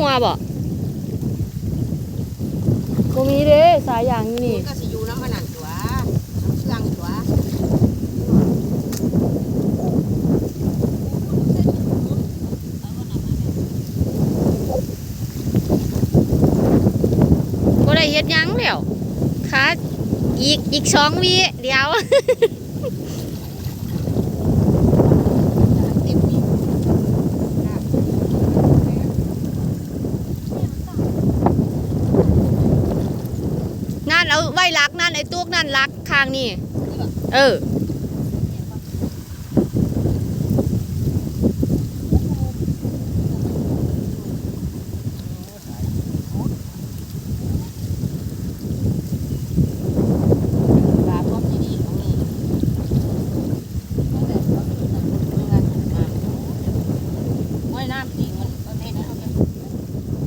หัวบ่บ่มีเด้สายยางอยู่นี่ก็สิอยู่น้ำมันนั่นตัวน้ำเชื่องตัวบ่ได้เฮ็ดหยังแล้วขาอีกอีกสองวิเดี๋ยว เต็มที่ นั่นเอา ไว้รักนั่นไอ้ตุกนั่นรักข้างนี่ เออ ปลาพวกนี้ตรงนี้ว่ายน้ำจริงมันประเภทนี้ ต้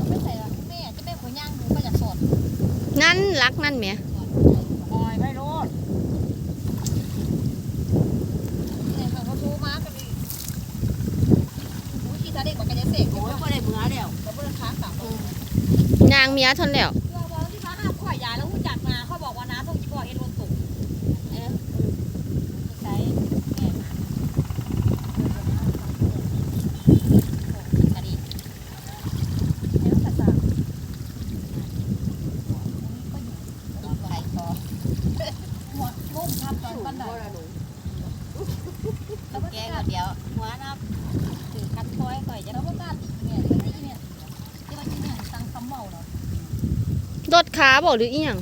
องไม่ใส่ละแม่จะไม่ขอย่างดูก็อยากสด นั่นลักนั่นแหมหอยไม่รอดเนี่ยเขาเขาโทรมากันเลยโอ้ยที่ทาเด็กกว่ากันจะเสกโอ้ยก็ได้เบื่อแล้วเขาเบิ่งค้าสามคนนางเมียทนแล้ว เพื่อว่าที่มาห้ามข่อยยาแล้วรู้จักมาเขาบอกว่าน้าต้องจีบเอ็นวนตุกเออใช้แม่มาอดีตแล้วภาษาใครก็หัวลุ่มทับตอนบันได ต้อง แกงเดียวหัวนะถือคันคอยก่อยจะแล้วก็กล้าตีเนี่ยตีเนี่ยที่ว่าที่เนี่ยตังคำเมาเนาะรถขาบ่หรืออีหยัง